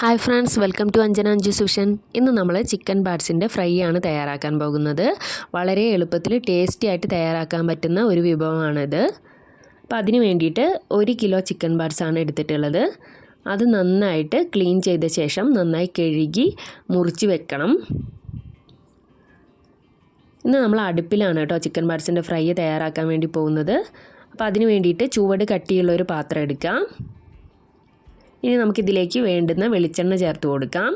Hi friends welcome to Anjana Anju Sushan ഇന്ന് നമ്മൾ chicken പാർട്സിന്റെ fry ആണ് തയ്യാറാക്കാൻ പോകുന്നത്. വളരെ എളുപ്പത്തിൽ ടേസ്റ്റി ആയിട്ട് തയ്യാറാക്കാൻ പറ്റുന്ന ഒരു വിഭവമാണിത്. അപ്പോൾ അതിന് വേണ്ടിയിട്ട് ഒരു കിലോ ചിക്കൻ ആണ് എടുത്തിട്ടുള്ളത്. അത് നന്നായിട്ട് ക്ലീൻ ചെയ്ത ശേഷം നന്നായി കഴുകി മുറിച്ച് വെക്കണം. ഇന്ന് നമ്മൾ അടുപ്പിലാണ് കേട്ടോ ചിക്കൻ പാർട്സിന്റെ ഫ്രൈ തയ്യാറാക്കാൻ വേണ്ടി പോകുന്നത്. അപ്പോൾ അതിന് വേണ്ടിയിട്ട് ചുവട് കട്ടിയുള്ള ഒരു പാത്രം എടുക്കാം. ഇനി നമുക്കിതിലേക്ക് വേണ്ടുന്ന വെളിച്ചെണ്ണ ചേർത്ത് കൊടുക്കാം.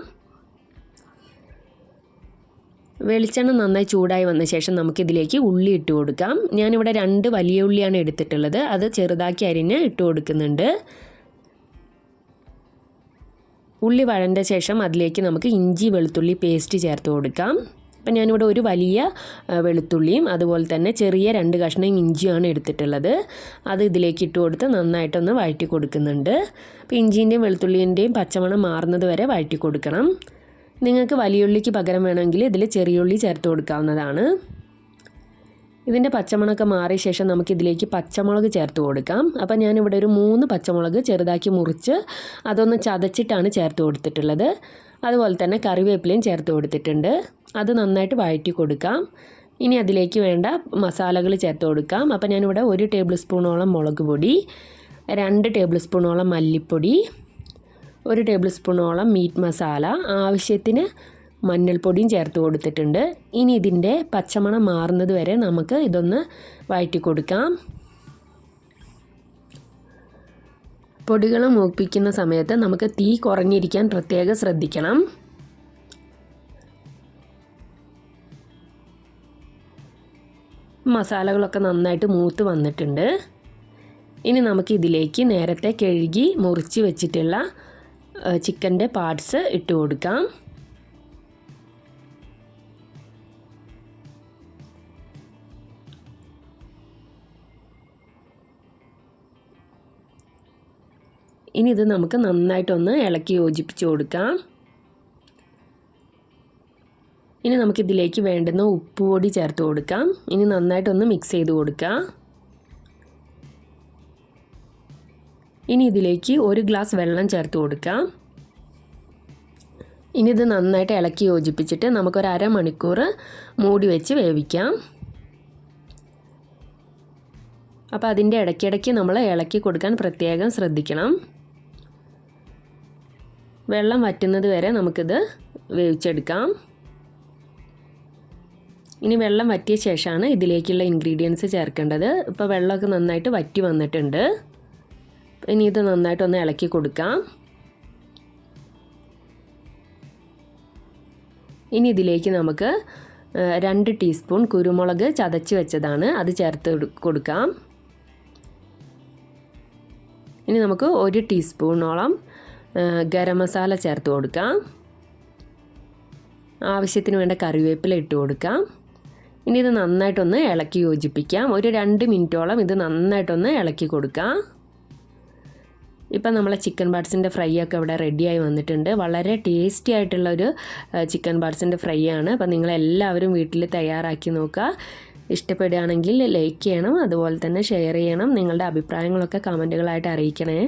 വെളിച്ചെണ്ണ നന്നായി ചൂടായി വന്ന ശേഷം നമുക്കിതിലേക്ക് ഉള്ളി ഇട്ട് കൊടുക്കാം. ഞാനിവിടെ രണ്ട് വലിയ ഉള്ളിയാണ് എടുത്തിട്ടുള്ളത്. അത് ചെറുതാക്കി അരിഞ്ഞ് ഇട്ട് കൊടുക്കുന്നുണ്ട്. ഉള്ളി വഴണ്ട ശേഷം അതിലേക്ക് നമുക്ക് ഇഞ്ചി വെളുത്തുള്ളി പേസ്റ്റ് ചേർത്ത് കൊടുക്കാം. അപ്പം ഞാനിവിടെ ഒരു വലിയ വെളുത്തുള്ളിയും അതുപോലെ തന്നെ ചെറിയ രണ്ട് കഷ്ണം ഇഞ്ചിയാണ് എടുത്തിട്ടുള്ളത്. അത് ഇതിലേക്ക് ഇട്ട് കൊടുത്ത് നന്നായിട്ടൊന്ന് വഴറ്റി കൊടുക്കുന്നുണ്ട്. അപ്പോൾ ഇഞ്ചിന്റെയും വെളുത്തുള്ളിന്റെയും പച്ചമണം മാറുന്നത് വരെ വഴറ്റി കൊടുക്കണം. നിങ്ങൾക്ക് വലിയുള്ളിക്ക് പകരം വേണമെങ്കിൽ ഇതിൽ ചെറിയുള്ളി ചേർത്ത് കൊടുക്കാവുന്നതാണ്. ഇതിന്റെ പച്ചമുളകൊക്കെ മാറിയ ശേഷം നമുക്കിതിലേക്ക് പച്ചമുളക് ചേർത്ത് കൊടുക്കാം. അപ്പോൾ ഞാനിവിടെ ഒരു മൂന്ന് പച്ചമുളക് ചെറുതാക്കി മുറിച്ച് അതൊന്ന് ചതച്ചിട്ടാണ് ചേർത്ത് കൊടുത്തിട്ടുള്ളത്. അതുപോലെ തന്നെ കറിവേപ്പിലയും ചേർത്ത് കൊടുത്തിട്ടുണ്ട്. അത് നന്നായിട്ട് വഴറ്റി കൊടുക്കാം. ഇനി അതിലേക്ക് വേണ്ട മസാലകൾ ചേർത്ത് കൊടുക്കാം. അപ്പോൾ ഞാനിവിടെ ഒരു ടേബിൾ സ്പൂണോളം മുളക് പൊടി രണ്ട് ടേബിൾ സ്പൂണോളം മല്ലിപ്പൊടി ഒരു ടേബിൾ സ്പൂണോളം മീറ്റ് മസാല ആവശ്യത്തിന് മഞ്ഞൾപ്പൊടിയും ചേർത്ത് കൊടുത്തിട്ടുണ്ട്. ഇനി ഇതിന്റെ പച്ചമണം മാറുന്നത് വരെ നമുക്ക് ഇതൊന്ന് വഴറ്റി കൊടുക്കാം. പൊടികൾ മൂപ്പിക്കുന്ന സമയത്ത് നമുക്ക് തീ കുറഞ്ഞിരിക്കാൻ പ്രത്യേകം ശ്രദ്ധിക്കണം. മസാലകളൊക്കെ നന്നായിട്ട് മൂത്ത് വന്നിട്ടുണ്ട്. ഇനി നമുക്ക് ഇതിലേക്ക് നേരത്തെ കഴുകി മുറിച്ച് വെച്ചിട്ടുള്ള ചിക്കന്റെ പാർട്സ് ഇട്ട് കൊടുക്കാം. ഇനി ഇത് നമുക്ക് നന്നായിട്ടൊന്ന് ഇളക്കി യോജിപ്പിച്ച് കൊടുക്കാം. ഇനി നമുക്കിതിലേക്ക് വേണ്ടുന്ന ഉപ്പ് പൊടി ചേർത്ത് കൊടുക്കാം. ഇനി നന്നായിട്ടൊന്ന് മിക്സ് ചെയ്ത് കൊടുക്കാം. ഇനി ഇതിലേക്ക് ഒരു ഗ്ലാസ് വെള്ളം ചേർത്ത് കൊടുക്കാം. ഇനി ഇത് നന്നായിട്ട് ഇളക്കി യോജിപ്പിച്ചിട്ട് നമുക്കൊരു അരമണിക്കൂർ മൂടി വെച്ച് വേവിക്കാം. അപ്പോൾ അതിന്റെ ഇടയ്ക്കിടയ്ക്ക് നമ്മൾ ഇളക്കി കൊടുക്കാൻ പ്രത്യേകം ശ്രദ്ധിക്കണം. വെള്ളം വറ്റുന്നത് വരെ നമുക്കിത് വേവിച്ചെടുക്കാം. ഇനി വെള്ളം വറ്റിയ ശേഷമാണ് ഇതിലേക്കുള്ള ഇൻഗ്രീഡിയൻസ് ചേർക്കേണ്ടത്. ഇപ്പോൾ വെള്ളമൊക്കെ നന്നായിട്ട് വറ്റി വന്നിട്ടുണ്ട്. ഇനി ഇത് നന്നായിട്ടൊന്ന് ഇളക്കി കൊടുക്കാം. ഇനി ഇതിലേക്ക് നമുക്ക് രണ്ട് ടീസ്പൂൺ കുരുമുളക് ചതച്ച് വെച്ചതാണ്. അത് ചേർത്ത് കൊടുക്കാം. ഇനി നമുക്ക് ഒരു ടീസ്പൂണോളം ഗരം മസാല ചേർത്ത് കൊടുക്കാം. ആവശ്യത്തിന് വേണ്ട കറിവേപ്പില ഇട്ട് കൊടുക്കാം. ഇനി ഇത് നന്നായിട്ടൊന്ന് ഇളക്കി യോജിപ്പിക്കാം. ഒരു രണ്ട് മിനിറ്റോളം ഇത് നന്നായിട്ടൊന്ന് ഇളക്കി കൊടുക്കാം. ഇപ്പം നമ്മളെ ചിക്കൻ പാർട്സിന്റെ ഫ്രൈ ഒക്കെ ഇവിടെ റെഡിയായി വന്നിട്ടുണ്ട്. വളരെ ടേസ്റ്റി ആയിട്ടുള്ള ഒരു ചിക്കൻ പാർട്സിന്റെ ഫ്രൈ ആണ് അപ്പം നിങ്ങളെല്ലാവരും വീട്ടിൽ തയ്യാറാക്കി നോക്കുക. ഇഷ്ടപ്പെടുകയാണെങ്കിൽ ലൈക്ക് ചെയ്യണം. അതുപോലെ തന്നെ ഷെയർ ചെയ്യണം. നിങ്ങളുടെ അഭിപ്രായങ്ങളൊക്കെ കമന്റുകളായിട്ട് അറിയിക്കണേ.